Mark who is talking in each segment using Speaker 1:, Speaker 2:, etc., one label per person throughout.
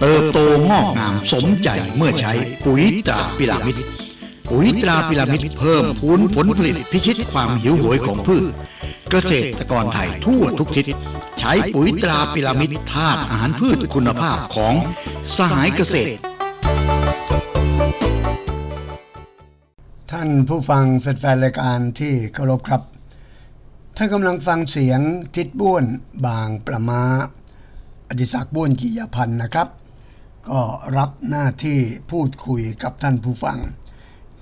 Speaker 1: เติบโตงอกงามสมใจเมื่อใช้ปุ๋ยตราพิรามิดปุ๋ยตราพิรามิดเพิ่มพูนผลผลิตพิชิตความหิวโหยของพืช เกษตรกรไทยทั่วทุกทิศ ใช้ปุ๋ยตราพิรามิดธาตุอาหารพืชคุณภาพของสหายเกษตร
Speaker 2: ท่านผู้ฟังแฟนๆรายการที่เคารพครับท่านกำลังฟังเสียงทิดบ้วนบางประมาอดิศักดิ์บ้วนกิยพันธ์นะครับ ก็รับหน้าที่พูดคุยกับท่านผู้ฟัง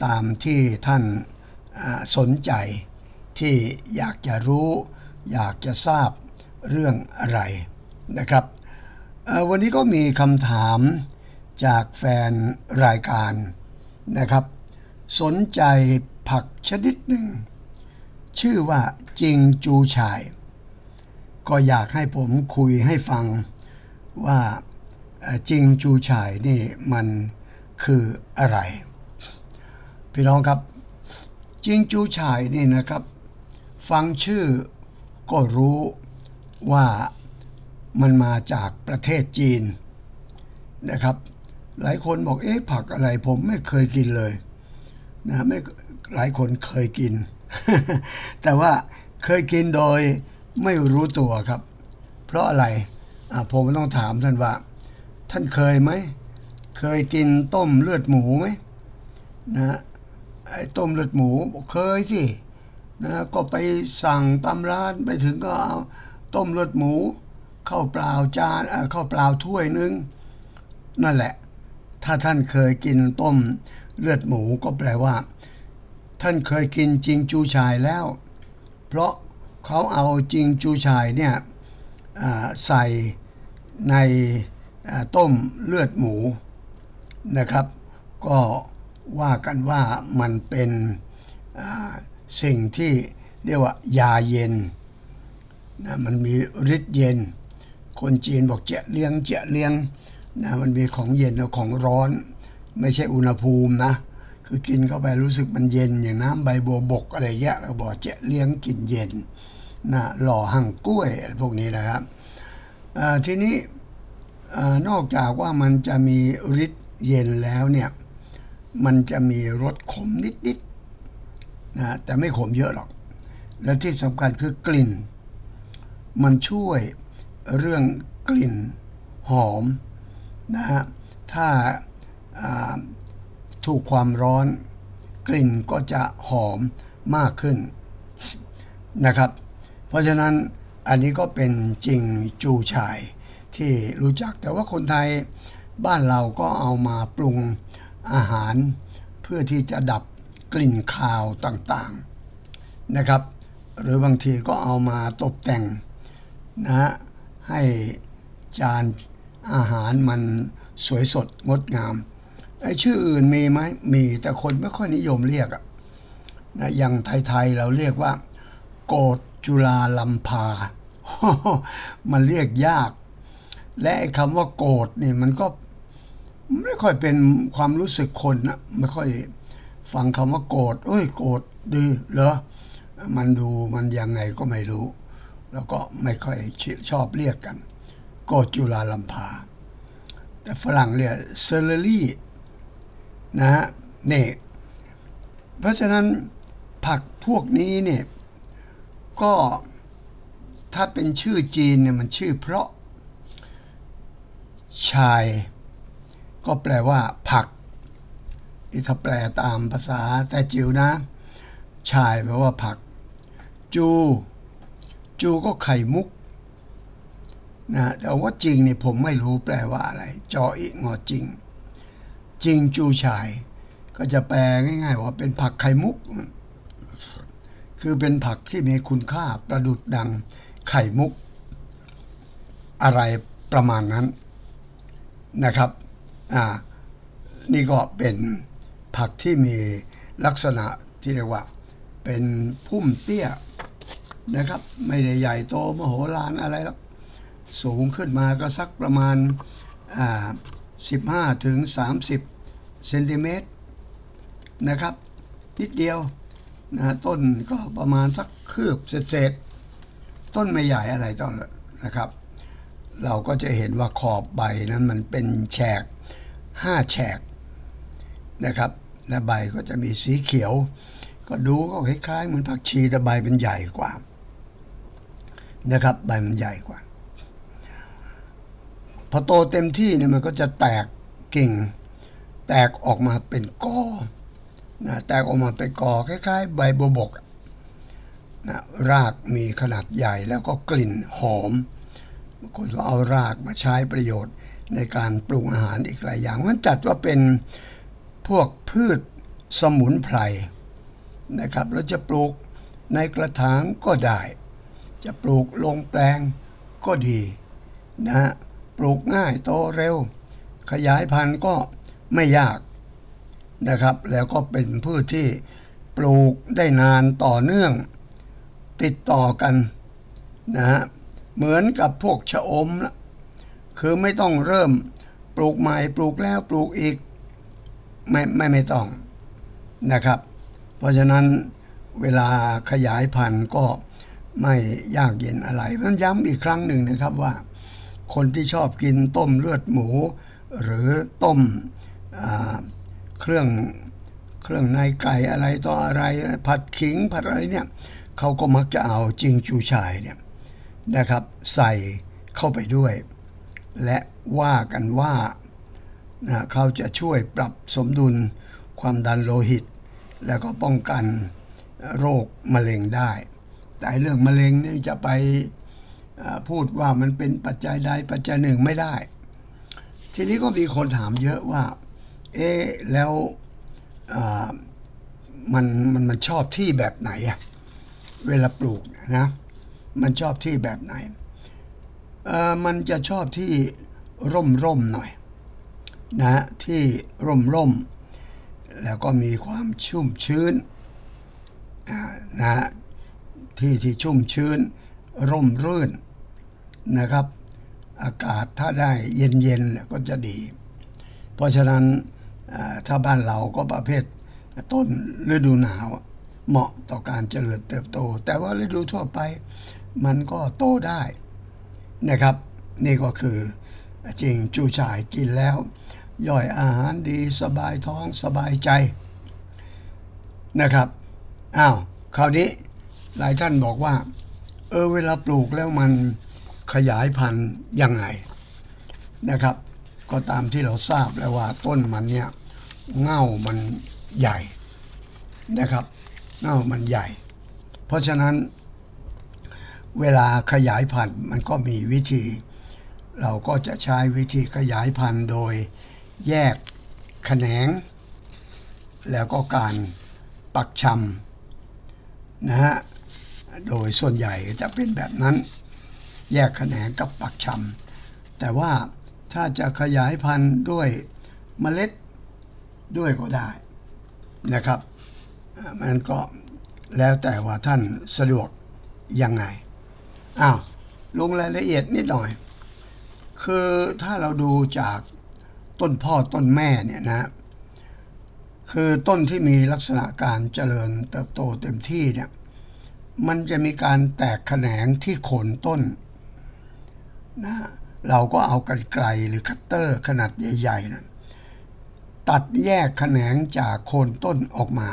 Speaker 2: ตามที่ท่านสนใจที่อยากจะรู้ อยากจะทราบเรื่องอะไรนะครับ วันนี้ก็มีคำถามจากแฟนรายการนะครับ สนใจผักชนิดหนึ่ง ชื่อว่าจิงจูชาย ก็อยากให้ผมคุยให้ฟังว่า เอ่อจิงจูชายนี่มันคืออะไร พี่น้องครับจิงจูชายนี่นะครับ ฟังชื่อก็รู้ว่ามันมาจากประเทศจีนนะครับ หลายคนบอกเอ๊ะผักอะไรผมไม่เคยกินเลยนะไม่หลายคนเคยกิน แต่ว่าเคยกินโดยไม่รู้ตัวครับ เพราะอะไระผมต้องถามท่านว่า ท่านเคยไหม เคยกินต้มเลือดหมูไหมนะไอ้ต้มเลือดหมูเคยสินะก็ไปสั่งตามร้านไปถึงก็เอาต้มเลือดหมูข้าวเปล่าจานเข้าวเปล่าถ้วยหนึง นั่นแหละ ถ้าท่านเคยกินต้มเลือดหมูก็แปลว่า ท่านเคยกินจิงจูชายแล้ว เพราะเขาเอาจิงจูชายเนี่ยใส่ใน ต้มเลือดหมูนะครับ ก็ว่ากันว่ามันเป็นสิ่งที่เรียกว่ายาเย็นนะมันมีฤทธิ์เย็น คนจีนบอกเจะเลียงเจะเลียงนะมันมีของเย็นกับของร้อน ไม่ใช่อุณหภูมินะ คือกินเข้าไปรู้สึกมันเย็น อย่างน้ำใบบัวบกอะไรเงี้ยเราบอกเจะเลี้ยงกินเย็นนะหล่อหั่งกล้วยอะไรพวกนี้นะครับทีนี้ อนอกจากว่ามันจะมีฤทธิ์เย็นแล้วเนี่ยมันจะมีรสขมนิดๆนะแต่ไม่ขมเยอะหรอก และที่สำคัญคือกลิ่น มันช่วยเรื่องกลิ่นหอมนะฮะถ้าถูกความร้อน กลิ่นก็จะหอมมากขึ้นนะครับ เพราะฉะนั้นอันนี้ก็เป็นจริงจูชาย ที่รู้จักแต่ว่าคนไทยบ้านเราก็เอามาปรุงอาหาร เพื่อที่จะดับกลิ่นคาวต่างๆนะครับ หรือบางทีก็เอามาตกแต่งนะให้จานอาหารมันสวยสดงดงามไอ้ชื่ออื่นมีไหมมีแต่คนไม่ค่อยนิยมเรียกอะนะอย่างไทยๆเราเรียกว่า โกดจุลาลัมพา มันเรียกยาก และไอ้คำว่าโกดนี่มันก็ไม่ค่อยเป็นความรู้สึกคนนะไม่ค่อยฟังคำว่าโกรธเอ้ยโกรธดีเหรอมันดูมันยังไงก็ไม่รู้ แล้วก็ไม่ค่อยชอบเรียกกัน โกดจุลาลัมพา แต่ฝรั่งเรียกเซเลอรี่นะฮะนี่เพราะฉะนั้นผักพวกนี้เนี่ยก็ถ้าเป็นชื่อจีนเนี่ยมันชื่อเพราะ ชาย ก็แปลว่า ผักที่ถ้าแปลตามภาษาแต่จิ๋วนะ ชายแปลว่าผัก จู จูก็ไข่มุกนะแต่ว่าจริงเนี่ยผมไม่รู้แปลว่าอะไร จออีงอจริง จริงจูชาย ก็จะแปลง่าย ๆ ว่าเป็นผักไข่มุก คือเป็นผักที่มีคุณค่าประดุดดังไข่มุก อะไรประมาณนั้น นะครับนี่ก็เป็นผักที่มีลักษณะที่เรียกว่า เป็นพุ่มเตี้ยนะครับ ไม่ได้ใหญ่โตมโหฬารอะไรหรอกสูงขึ้นมาก็สักประมาณ 15 ถึง 30 เซนติเมตรนะครับ นิดเดียวนะต้นก็ประมาณสักคืบเศษต้นไม่ใหญ่อะไรต้องนะครับ เราก็จะเห็นว่าขอบใบนั้นมันเป็นแฉกห้าแฉกนะครับและใบก็จะมีสีเขียว ก็ดูก็คล้ายๆเหมือนผักชีแต่ใบเป็นใหญ่กว่านะครับใบมันใหญ่กว่า พอโตเต็มที่เนี่ยมันก็จะแตกกิ่ง แตกออกมาเป็นกอนะแตกออกมาเป็นกอคล้ายๆ ใบบัวบกนะรากมีขนาดใหญ่แล้วก็กลิ่นหอม คนก็เอารากมาใช้ประโยชน์ในการปรุงอาหารอีกหลายอย่างมันจัดว่าเป็นพวกพืชสมุนไพรนะครับแล้วจะปลูกในกระถางก็ได้ จะปลูกลงแปลงก็ดีนะฮะปลูกง่ายโตเร็ว ขยายพันธุ์ก็ไม่ยากนะครับ แล้วก็เป็นพืชที่ปลูกได้นานต่อเนื่อง ติดต่อกันนะฮะ เหมือนกับพวกชะอมละคือไม่ต้องเริ่มปลูกใหม่ปลูกแล้วปลูกอีก ไม่ไม่ไม่ต้องนะครับ เพราะฉะนั้นเวลาขยายพันธุ์ก็ไม่ยากเย็นอะไรเพราะฉะนั้นย้ำอีกครั้งหนึ่งนะครับว่า คนที่ชอบกินต้มเลือดหมู หรือต้มเครื่องเครื่องในไก่อะไรต่ออะไรผัดขิงผัดอะไรเนี่ยเขาก็มักจะเอาจิงจูชายเนี่ย นะครับ ใส่เข้าไปด้วย และว่ากันว่านะเขาจะช่วยปรับสมดุลความดันโลหิต แล้วก็ป้องกันโรคมะเร็งได้ แต่เรื่องมะเร็งนี่จะไปพูดว่ามันเป็นปัจจัยใดปัจจัยหนึ่งไม่ได้ ทีนี้ก็มีคนถามเยอะว่า เอ๊แล้วมันมันมันชอบที่แบบไหนอะเวลาปลูกนะ มันชอบที่แบบไหนอ่อมันจะชอบที่ร่มร่มหน่อยนะที่ร่มร่มแล้วก็มีความชุ่มชื้นอ่านะที่ที่ชุ่มชื้น ร่มรื่นนะครับ อากาศถ้าได้เย็นเย็นก็จะดี เพราะฉะนั้นถ้าบ้านเราก็ประเภทต้นฤดูหนาวเหมาะต่อการเจริญเติบโต แต่ว่าฤดูทั่วไป มันก็โตได้นะครับ นี่ก็คือจริงจูชายกินแล้ว ย่อยอาหารดีสบายท้องสบายใจนะครับอ้าวคราวนี้หลายท่านบอกว่า เออเวลาปลูกแล้วมันขยายพันธุ์ยังไงนะครับ ก็ตามที่เราทราบแล้วว่าต้นมันเนี่ยเง่ามันใหญ่นะครับ เง่ามันใหญ่ เพราะฉะนั้น เวลาขยายพันธุ์มันก็มีวิธี เราก็จะใช้วิธีขยายพันธุ์โดยแยกแขนง แล้วก็การปักชำนะฮะโดยส่วนใหญ่จะเป็นแบบนั้น แยกแขนงกับปักชำแต่ว่าถ้าจะขยายพันธุ์ด้วยเมล็ดด้วยก็ได้นะครับ มันก็แล้วแต่ว่าท่านสะดวกยังไง อ้าวลงรายละเอียดนิดหน่อย คือถ้าเราดูจากต้นพ่อต้นแม่เนี่ยนะ คือต้นที่มีลักษณะการเจริญเติบโตเต็มที่เนี่ยมันจะมีการแตกแขนงที่โคนต้นนะเราก็เอากันไกลหรือคัตเตอร์ขนาดใหญ่ๆนะตัดแยกแขนงจากโคนต้นออกมา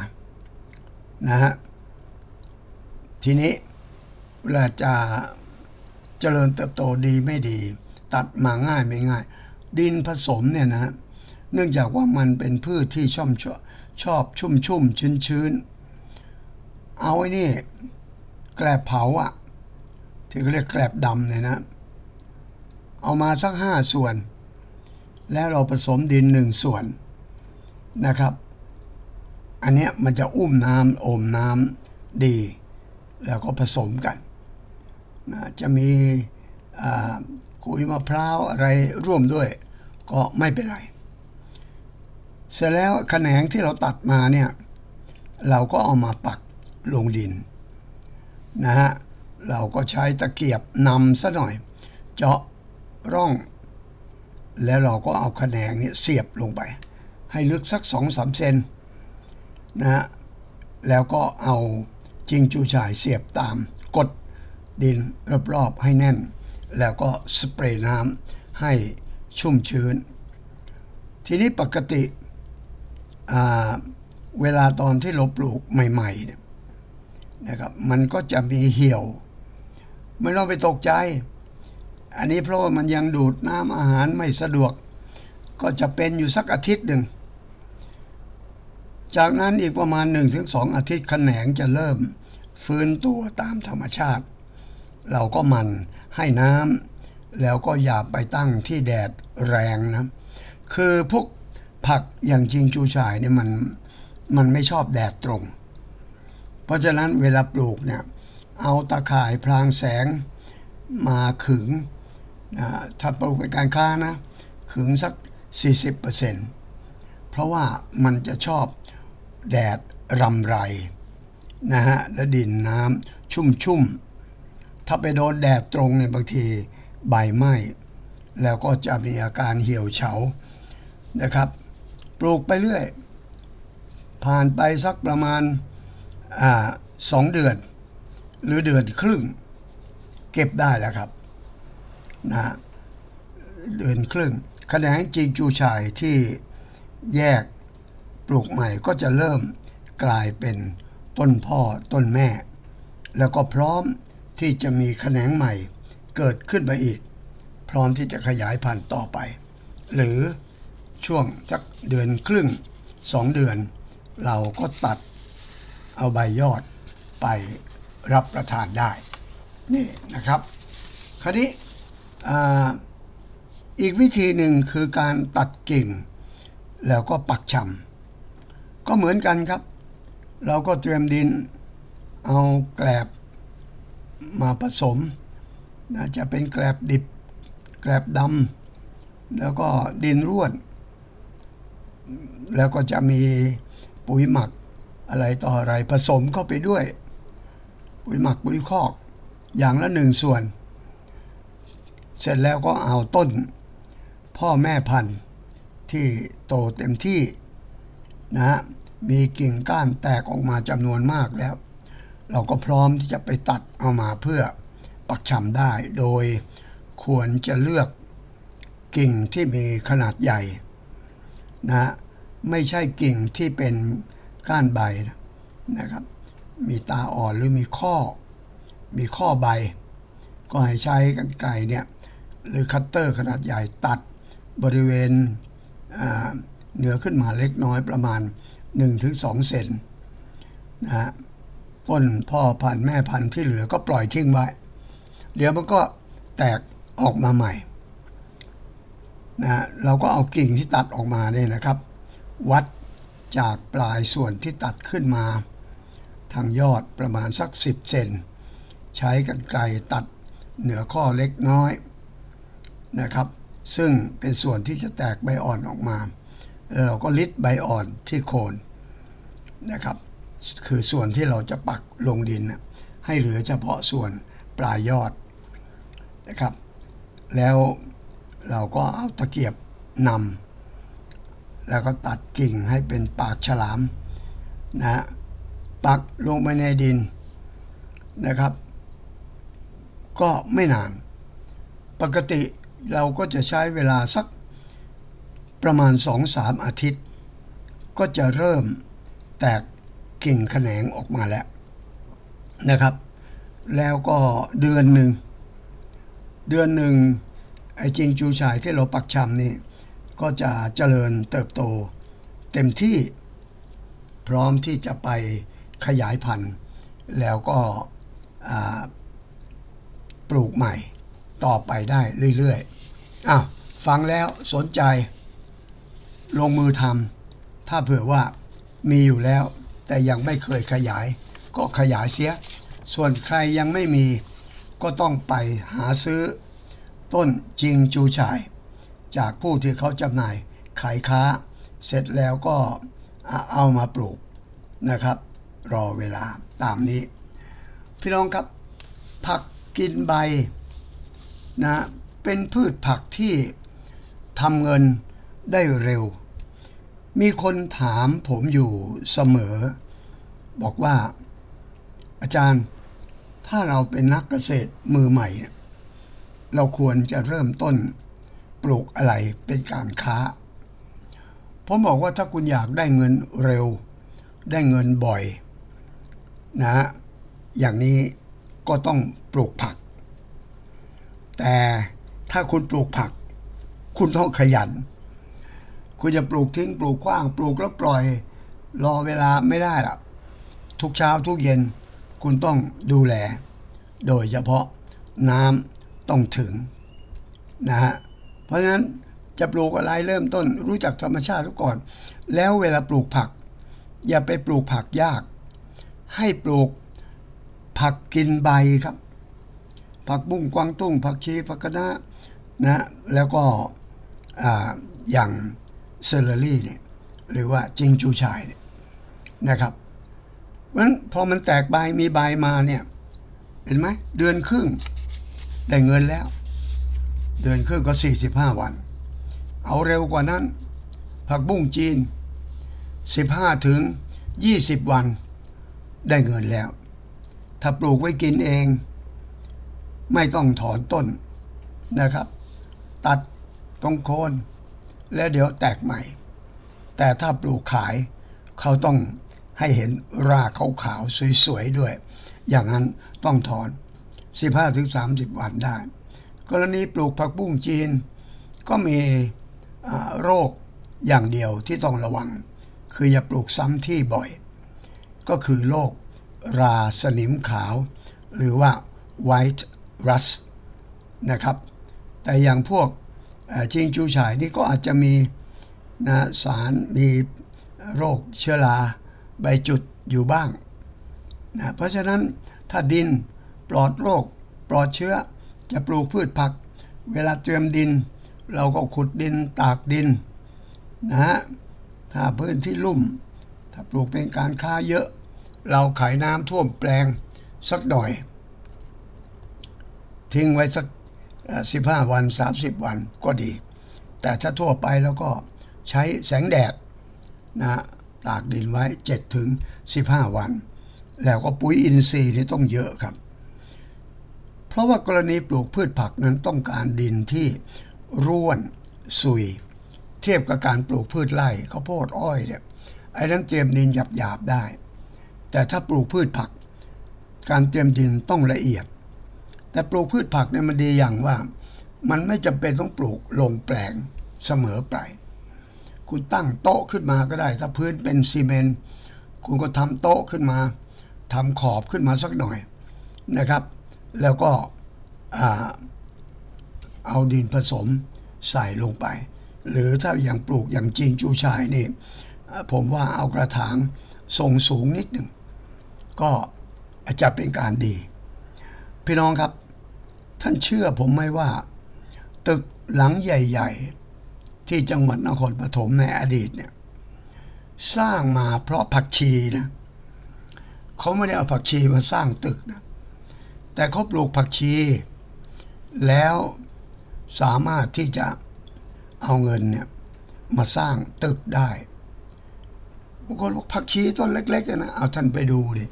Speaker 2: นะฮะทีนี้ เวลาจะเจริญเติบโตดีไม่ดี ตัดมาง่ายไม่ง่าย ดินผสมเนี่ยนะเนื่องจากว่ามันเป็นพืชที่ชอบชอบชอบชุ่มชุ่มชื้นชื้นๆเอาไอ้นี่ แกลบเผาอะที่เขาเรียกแกลบดำเนี่ยนะ เอามาสักห้าส่วน แล้วเราผสมดินหนึ่งส่วนนะครับ อันเนี้ยมันจะอุ้มน้ำอมน้ำดี แล้วก็ผสมกัน จะมีขุยมะพร้าวอะไรร่วมด้วย ก็ไม่เป็นไร เสร็จแล้วแขนงที่เราตัดมาเนี่ย เราก็เอามาปักลงดินนะฮะเราก็ใช้ตะเกียบนำซะหน่อย เจาะร่อง แล้วเราก็เอาแขนงเนี่ยเสียบลงไป ให้ลึกสักสองสามเซนนะฮะแล้วก็เอาจิงจูฉายเสียบตามกด ดินรอบๆให้แน่น แล้วก็สเปรย์น้ำให้ชุ่มชื้น ทีนี้ปกติเวลาตอนที่เราปลูกใหม่ๆนะครับมันก็จะมีเหี่ยว ไม่ต้องไปตกใจ อันนี้เพราะว่ามันยังดูดน้ำอาหารไม่สะดวก ก็จะเป็นอยู่สักอาทิตย์หนึ่ง จากนั้นอีกประมาณ 1-2 อาทิตย์แขนงจะเริ่ม ฟื้นตัวตามธรรมชาติ เราก็มันให้น้ำแล้วก็อย่าไปตั้งที่แดดแรงนะคือพวกผักอย่างจิงจูฉายเนี่ยมันมันไม่ชอบแดดตรง เพราะฉะนั้นเวลาปลูกเนี่ยเอาตาข่ายพรางแสงมาขึงนะถ้าปลูกเป็นการค้านะขึงสัก 40%เพราะว่ามันจะชอบแดดรำไรนะฮะและดินน้ำชุ่มๆ ถ้าไปโดนแดดตรงเนี่ยบางทีใบไหม้แล้วก็จะมีอาการเหี่ยวเฉานะครับ ปลูกไปเรื่อย ผ่านไปสักประมาณอาสองเดือน หรือเดือนครึ่ง เก็บได้แล้วครับนะเดือนครึ่งแขนงจิงจูชายที่แยกปลูกใหม่ก็จะเริ่มกลายเป็นต้นพ่อต้นแม่ แล้วก็พร้อม ที่จะมีแขนงใหม่เกิดขึ้นมาอีก พร้อมที่จะขยายพันธุ์ต่อไป หรือช่วงสักเดือนครึ่งสองเดือน เราก็ตัดเอาใบยอดไปรับประทานได้ นี่นะครับคราวนี้อีกวิธีหนึ่งคือการตัดกิ่ง แล้วก็ปักชำก็เหมือนกันครับ เราก็เตรียมดิน เอาแกลบ มาผสมนะจะเป็นแกลบดิบ แกลบดำแล้วก็ดินร่วน แล้วก็จะมีปุ๋ยหมักอะไรต่ออะไรผสมเข้าไปด้วย ปุ๋ยหมักปุ๋ยคอก อย่างละหนึ่งส่วน เสร็จแล้วก็เอาต้น พ่อแม่พันธุ์ที่โตเต็มที่นะมีกิ่งก้านแตกออกมาจำนวนมากแล้ว เราก็พร้อมที่จะไปตัดเอามาเพื่อปักชำได้ โดยควรจะเลือกกิ่งที่มีขนาดใหญ่นะไม่ใช่กิ่งที่เป็นก้านใบนะครับ มีตาอ่อนหรือมีข้อ มีข้อใบ ก็ให้ใช้กันไกรเนี่ยหรือคัตเตอร์ขนาดใหญ่ตัดบริเวณเหนือขึ้นมาเล็กน้อยประมาณ 1-2 เซนนะฮะ ต้นพ่อพันธุ์แม่พันธุ์ที่เหลือก็ปล่อยทิ้งไว้ เดี๋ยวมันก็แตกออกมาใหม่นะเราก็เอากิ่งที่ตัดออกมาเนี่ยนะครับ วัดจากปลายส่วนที่ตัดขึ้นมา ทางยอดประมาณสัก 10 เซนใช้กันไกรตัดเหนือข้อเล็กน้อยนะครับ ซึ่งเป็นส่วนที่จะแตกใบอ่อนออกมา แล้วเราก็ลิดใบอ่อนที่โคนนะครับ คือส่วนที่เราจะปักลงดิน ให้เหลือเฉพาะส่วนปลายยอดนะครับ แล้วเราก็เอาตะเกียบนำแล้วก็ตัดกิ่งให้เป็นปากฉลามนะฮะปักลงไปในดินนะครับ ก็ไม่นาน ปกติเราก็จะใช้เวลาสักประมาณ 2-3 อาทิตย์ ก็จะเริ่มแตก กิ่งแขนงออกมาแล้วนะครับ แล้วก็เดือนหนึ่ง เดือนหนึ่งไอ้จิงจูชายที่เราปักชำนี่ ก็จะเจริญเติบโต เต็มที่พร้อมที่จะไปขยายพันธุ์ แล้วก็ปลูกใหม่ต่อไปได้เรื่อยๆอ้าวฟังแล้วสนใจลงมือทำถ้าเผื่อว่ามีอยู่แล้ว แต่ยังไม่เคยขยาย ก็ขยายเสีย ส่วนใครยังไม่มี ก็ต้องไปหาซื้อ ต้นจิงจูฉาย จากผู้ที่เขาจำหน่ายขายค้า เสร็จแล้วก็เอามาปลูกนะครับ รอเวลาตามนี้ พี่น้องครับ ผักกินใบนะเป็นพืชผักที่ทำเงินได้เร็ว มีคนถามผมอยู่เสมอ บอกว่า อาจารย์ ถ้าเราเป็นนักเกษตรมือใหม่ เราควรจะเริ่มต้นปลูกอะไรเป็นการค้า ผมบอกว่าถ้าคุณอยากได้เงินเร็ว ได้เงินบ่อยนะ อย่างนี้ก็ต้องปลูกผัก แต่ถ้าคุณปลูกผัก คุณต้องขยัน คุณจะปลูกทิ้งปลูกขว้าง ปลูกแล้วปล่อย รอเวลาไม่ได้หรอกทุกเช้าทุกเย็นคุณต้องดูแล โดยเฉพาะน้ำต้องถึงนะฮะเพราะฉะนั้นจะปลูกอะไรเริ่มต้นรู้จักธรรมชาติก่อน แล้วเวลาปลูกผัก อย่าไปปลูกผักยาก ให้ปลูกผักกินใบครับ ผักบุ้งกวางตุ้ง ผักชีผักคะน้านะแล้วก็ออย่าง เซเลอรี่เนี่ยหรือว่าจิงจูชายเนี่ยนะครับเพราะฉะนั้นพอมันแตกใบมีใบมาเนี่ยเห็นไหมเดือนครึ่งได้เงินแล้ว เดือนครึ่งก็ 45 วัน เอาเร็วกว่านั้น ผักบุ้งจีน 15 ถึง 20 วันได้เงินแล้ว ถ้าปลูกไว้กินเอง ไม่ต้องถอนต้นนะครับ ตัดตรงโคน แล้วเดี๋ยวแตกใหม่ แต่ถ้าปลูกขายเขาต้องให้เห็นรากขาวๆสวยๆด้วย อย่างนั้นต้องถอน 15-30 วันได้ กรณีปลูกผักบุ้งจีน ก็มีโรคอย่างเดียวที่ต้องระวัง คืออย่าปลูกซ้ำที่บ่อย ก็คือโรคราสนิมขาว หรือว่า white rust นะครับ แต่อย่างพวก จิงจูฉายนี่ก็อาจจะมีนะสารมีโรคเชื้อราใบจุดอยู่บ้างนะเพราะฉะนั้นถ้าดินปลอดโรคปลอดเชื้อจะปลูกพืชผัก เวลาเตรียมดิน เราก็ขุดดินตากดินนะฮะถ้าพื้นที่ลุ่ม ถ้าปลูกเป็นการค้าเยอะ เราขายน้ำท่วมแปลงสักหน่อย ทิ้งไว้สัก สิบห้าวัน 30 วันก็ดี แต่ถ้าทั่วไปแล้วก็ใช้แสงแดดนะฮะตากดินไว้ 7 ถึง 15 วัน แล้วก็ปุ๋ยอินทรีย์นี่ต้องเยอะครับ เพราะว่ากรณีปลูกพืชผักนั้นต้องการดินที่ร่วนสุย เทียบกับการปลูกพืชไร่ข้าวโพดอ้อยเนี่ยไอ้นั้นเตรียมดินหยาบๆได้ แต่ถ้าปลูกพืชผัก การเตรียมดินต้องละเอียด แต่ปลูกพืชผักเนี่ยมันดีอย่างว่า มันไม่จำเป็นต้องปลูกลงแปลงเสมอไป คุณตั้งโต๊ะขึ้นมาก็ได้ ถ้าพื้นเป็นซีเมนต์คุณก็ทำโต๊ะขึ้นมาทำขอบขึ้นมาสักหน่อยนะครับ แล้วก็เอาดินผสมใส่ลงไป หรือถ้าอย่างปลูกอย่างจริงจูชายนี่ผมว่าเอากระถางทรงสูงนิดหนึ่ง ก็จะเป็นการดี พี่น้องครับ ท่านเชื่อผมไหมว่า ตึกหลังใหญ่ ๆ ที่จังหวัดนครปฐมในอดีตเนี่ยสร้างมาเพราะผักชีนะเขาไม่ได้เอาผักชีมาสร้างตึกนะแต่เขาปลูกผักชี แล้วสามารถที่จะเอาเงินเนี่ยมาสร้างตึกได้บางคนบอกผักชีต้นเล็กๆนะเอาท่านไปดูดิ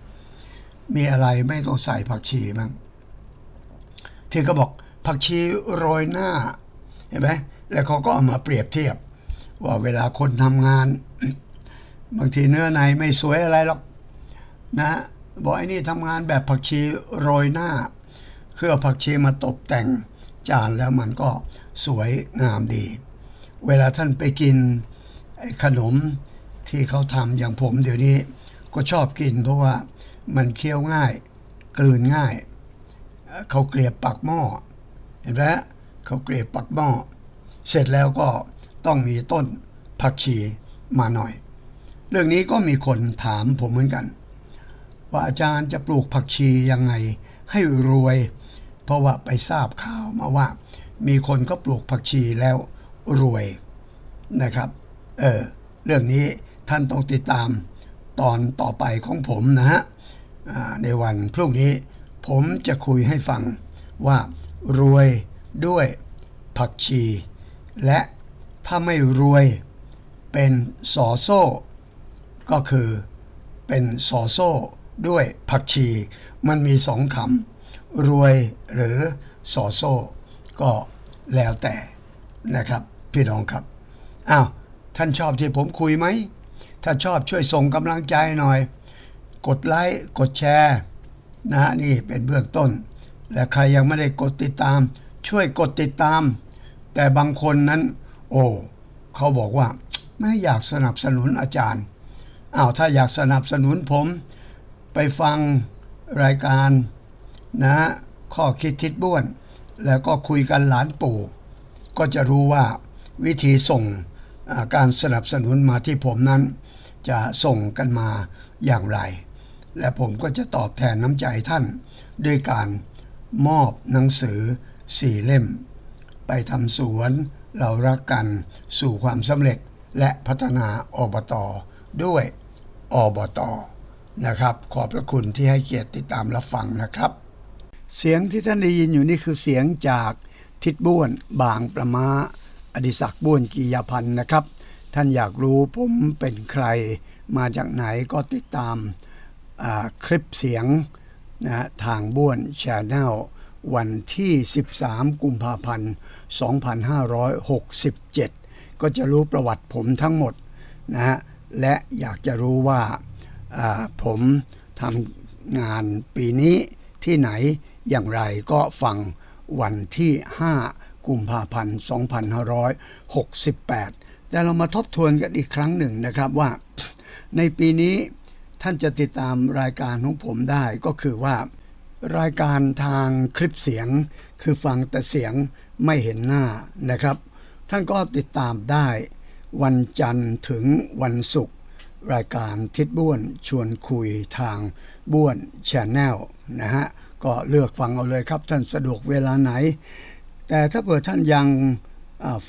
Speaker 2: มีอะไรไม่ต้องใส่ผักชีบ้าง ที่เขาบอกผักชีโรยหน้าเห็นไหมแล้วเขาก็เอามาเปรียบเทียบ ว่าเวลาคนทำงาน บางทีเนื้อในไม่สวยอะไรหรอกนะบอกไอ้นี่ทำงานแบบผักชีโรยหน้า คือเอาผักชีมาตกแต่งจานแล้วมันก็สวยงามดี เวลาท่านไปกินขนมที่เขาทำอย่างผมเดี๋ยวนี้ก็ชอบกินเพราะว่ามันเคี้ยวง่าย กลืนง่าย เขาเกลียบปักหม้อเห็นไหมฮะเขาเกลียบปักหม้อเสร็จแล้วก็ต้องมีต้นผักชีมาหน่อย เรื่องนี้ก็มีคนถามผมเหมือนกัน ว่าอาจารย์จะปลูกผักชียังไงให้รวย เพราะว่าไปทราบข่าวมาว่า มีคนก็ปลูกผักชีแล้วรวยนะครับ เออเรื่องนี้ท่านต้องติดตามตอนต่อไปของผมนะฮะในวันพรุ่งนี้ ผมจะคุยให้ฟังว่ารวยด้วยผักชี และถ้าไม่รวยเป็นสอโซ่ ก็คือเป็นสอโซ่ด้วยผักชี มันมีสองคำรวยหรือสอโซ่ ก็แล้วแต่นะครับ พี่น้องครับอ้าวท่านชอบที่ผมคุยไหม ถ้าชอบช่วยส่งกำลังใจหน่อย กดไลค์กดแชร์ นะฮะนี่เป็นเบื้องต้น และใครยังไม่ได้กดติดตาม ช่วยกดติดตาม แต่บางคนนั้น โอ้เขาบอกว่าไม่อยากสนับสนุนอาจารย์อ้าวถ้าอยากสนับสนุนผม ไปฟังรายการนะข้อคิดทิศบ้วน แล้วก็คุยกันหลานปู่ ก็จะรู้ว่าวิธีส่งการสนับสนุนมาที่ผมนั้น จะส่งกันมาอย่างไร และผมก็จะตอบแทนน้ำใจท่าน ด้วยการมอบหนังสือสี่เล่ม ไปทำสวนเรารักกันสู่ความสำเร็จและพัฒนาอบตด้วยอบตนะครับ ขอบพระคุณที่ให้เกียรติติดตามรับฟังนะครับ เสียงที่ท่านได้ยินอยู่นี่คือเสียงจากทิดบ้วนบางประมาอดิศักดิ์บ้วนกียพันธ์นะครับ ท่านอยากรู้ผมเป็นใคร มาจากไหนก็ติดตาม คลิปเสียงนะทางบ้วนชาแนลวันที่ 13 กุมภาพันธ์ 2567 ก็จะรู้ประวัติผมทั้งหมดนะฮะและอยากจะรู้ว่าผมทำงานปีนี้ที่ไหนอย่างไรก็ฟังวันที่ 5 กุมภาพันธ์ 2568 แต่เรามาทบทวนกันอีกครั้งหนึ่งนะครับว่า ในปีนี้ ท่านจะติดตามรายการของผมได้ก็คือว่า รายการทางคลิปเสียง คือฟังแต่เสียงไม่เห็นหน้านะครับ ท่านก็ติดตามได้ วันจันทร์ถึงวันศุกร์รายการทิศบ้วนชวนคุยทางบ้วนชแนลนะฮะก็เลือกฟังเอาเลยครับท่านสะดวกเวลาไหน แต่ถ้าเผื่อท่านยัง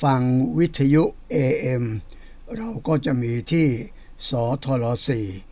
Speaker 2: ฟังวิทยุ AM เราก็จะมีที่สทล4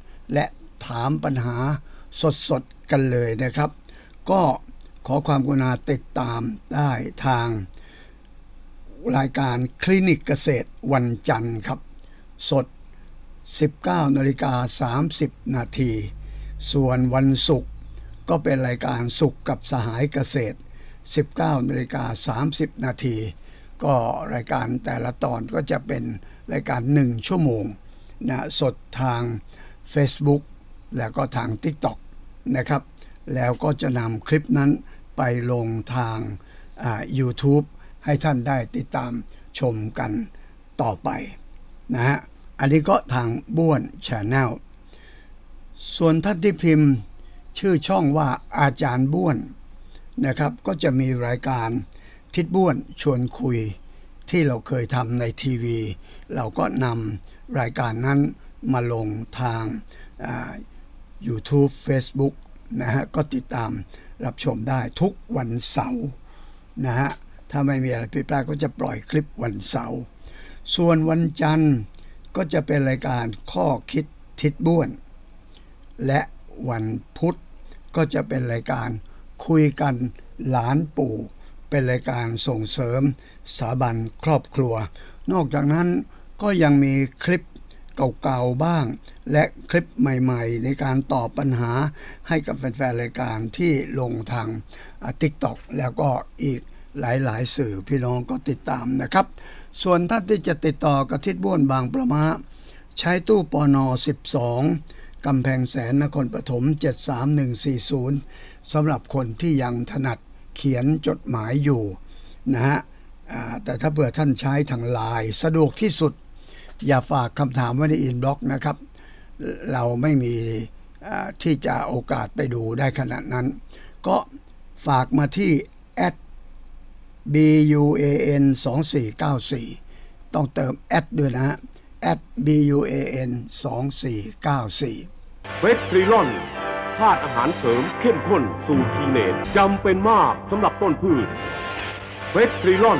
Speaker 2: และถามปัญหาสดๆ กันเลยนะครับ ก็ขอความกรุณาติดตามได้ทางรายการคลินิกเกษตรวันจันทร์ครับ สด 19นาฬิกา30 นาที ส่วนวันศุกร์ก็เป็นรายการสุขกับสหายเกษตร 19นาฬิกา30 นาที ก็รายการแต่ละตอนก็จะเป็นรายการ 1 ชั่วโมงนะสดทาง Facebook แล้วก็ทาง TikTok นะครับ แล้วก็จะนำคลิปนั้นไปลงทาง YouTube ให้ท่านได้ติดตามชมกันต่อไปนะฮะ อันนี้ก็ทางบ้วนชแนลส่วนท่านที่พิมพ์ชื่อช่องว่าอาจารย์บ้วนนะครับ ก็จะมีรายการทิศบ้วนชวนคุยที่เราเคยทำในทีวี เราก็นำรายการนั้น มาลงทาง YouTube Facebook นะฮะก็ติดตามรับชมได้ทุกวันเสาร์นะฮะถ้าไม่มีอะไรผิดพลาดก็จะปล่อยคลิปวันเสาร์ส่วนวันจันทร์ก็จะเป็นรายการข้อคิดทิศบ้วน และวันพุธก็จะเป็นรายการคุยกันหลานปู่ เป็นรายการส่งเสริมสถาบันครอบครัว นอกจากนั้นก็ยังมีคลิป เก่าๆบ้าง และคลิปใหม่ๆ ในการตอบปัญหาให้กับแฟนๆรายการที่ลงทางทิกตอกแล้วก็อีกหลายๆ สื่อพี่น้องก็ติดตามนะครับ ส่วนท่านที่จะติดต่อกับทิศบ้วนบางประมาใช้ตู้ปอนอ12 กำแพงแสนนครปฐม 73140สำหรับคนที่ยังถนัดเขียนจดหมายอยู่นะฮะแต่ถ้าเผื่อท่านใช้ทางไลน์สะดวกที่สุด อย่าฝากคำถามไว้ในอินบ็อกนะครับ เราไม่มีที่จะโอกาสไปดูได้ขนาดนั้น ก็ฝากมาที่ buan 2494 ต้องเติมแอดด้วยนะฮะ buan 2494
Speaker 3: เฟสตรีลอนธาตุอาหารเสริมเข้มข้นสูตรทีเนตจำเป็นมากสำหรับต้นพืชเฟสตรีลอน